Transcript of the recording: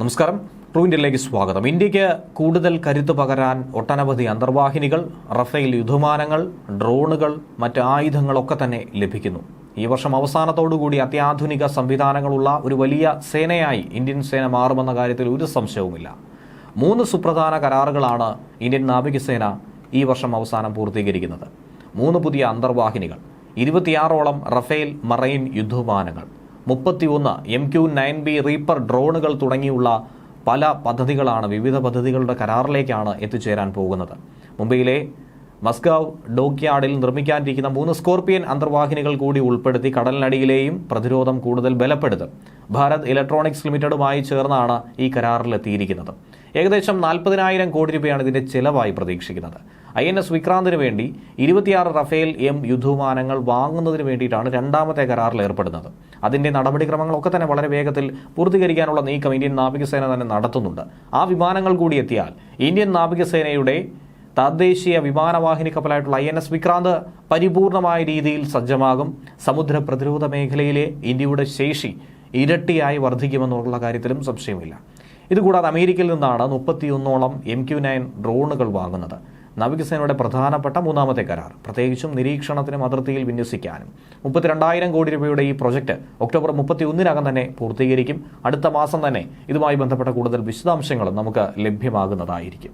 നമസ്കാരം. ട്രൂ ഇന്ത്യയിലേക്ക് സ്വാഗതം. ഇന്ത്യയ്ക്ക് കൂടുതൽ കരുത്ത് പകരാൻ ഒട്ടനവധി അന്തർവാഹിനികൾ റഫേൽ യുദ്ധമാനങ്ങൾ ഡ്രോണുകൾ മറ്റ് ആയുധങ്ങളൊക്കെ തന്നെ ലഭിക്കുന്നു. ഈ വർഷം അവസാനത്തോടുകൂടി അത്യാധുനിക സംവിധാനങ്ങളുള്ള ഒരു വലിയ സേനയായി ഇന്ത്യൻ സേന മാറുമെന്ന കാര്യത്തിൽ ഒരു സംശയവുമില്ല. മൂന്ന് സുപ്രധാന കരാറുകളാണ് ഇന്ത്യൻ നാവികസേന ഈ വർഷം അവസാനം പൂർത്തീകരിക്കുന്നത്. മൂന്ന് പുതിയ അന്തർവാഹിനികൾ ഇരുപത്തിയാറോളം റഫേൽ മറൈൻ യുദ്ധവിമാനങ്ങൾ മുപ്പത്തിയൊന്ന് M Q nine B Reaper ഡ്രോണുകൾ തുടങ്ങിയുള്ള പല പദ്ധതികളാണ് വിവിധ പദ്ധതികളുടെ കരാറിലേക്കാണ് എത്തിച്ചേരാൻ പോകുന്നത്. മുംബൈയിലെ മസ്ഗാവ് ഡോക്യാർഡിൽ നിർമ്മിക്കാനിരിക്കുന്ന മൂന്ന് സ്കോർപ്പിയൻ അന്തർവാഹിനികൾ കൂടി ഉൾപ്പെടുത്തി കടലിനടിയിലെയും പ്രതിരോധം കൂടുതൽ ബലപ്പെടുത്തും. ഭാരത് ഇലക്ട്രോണിക്സ് ലിമിറ്റഡുമായി ചേർന്നാണ് ഈ കരാറിലെത്തിയിരിക്കുന്നത്. ഏകദേശം നാൽപ്പതിനായിരം കോടി രൂപയാണ് ഇതിന്റെ ചെലവായി പ്രതീക്ഷിക്കുന്നത്. ഐ എൻ എസ് വിക്രാന്തിന് വേണ്ടി ഇരുപത്തിയാറ് റഫേൽ എം യുദ്ധവിമാനങ്ങൾ വാങ്ങുന്നതിന് വേണ്ടിയിട്ടാണ് രണ്ടാമത്തെ കരാറിൽ ഏർപ്പെടുന്നത്. അതിന്റെ നടപടിക്രമങ്ങളൊക്കെ തന്നെ വളരെ വേഗത്തിൽ പൂർത്തീകരിക്കാനുള്ള നീക്കം ഇന്ത്യൻ നാവികസേന തന്നെ നടത്തുന്നുണ്ട്. ആ വിമാനങ്ങൾ കൂടി എത്തിയാൽ ഇന്ത്യൻ നാവികസേനയുടെ തദ്ദേശീയ വിമാനവാഹിനി കപ്പലായിട്ടുള്ള ഐ എൻ എസ് വിക്രാന്ത് പരിപൂർണമായ രീതിയിൽ സജ്ജമാകും. സമുദ്ര പ്രതിരോധ മേഖലയിലെ ഇന്ത്യയുടെ ശേഷി ഇരട്ടിയായി വർദ്ധിക്കുമെന്നുള്ള കാര്യത്തിലും സംശയമില്ല. ഇതുകൂടാതെ അമേരിക്കയിൽ നിന്നാണ് മുപ്പത്തിയൊന്നോളം എം ക്യു നയൻ ഡ്രോണുകൾ വാങ്ങുന്നത്. നാവികസേനയുടെ പ്രധാനപ്പെട്ട മൂന്നാമത്തെ കരാർ. പ്രത്യേകിച്ചും നിരീക്ഷണത്തിനും അതിർത്തിയിൽ വിന്യസിക്കാനും. മുപ്പത്തിരണ്ടായിരം കോടി രൂപയുടെ ഈ പ്രൊജക്ട് ഒക്ടോബർ മുപ്പത്തി ഒന്നിനകം തന്നെ പൂർത്തീകരിക്കും. അടുത്ത മാസം തന്നെ ഇതുമായി ബന്ധപ്പെട്ട കൂടുതൽ വിശദാംശങ്ങളും നമുക്ക് ലഭ്യമാകുന്നതായിരിക്കും.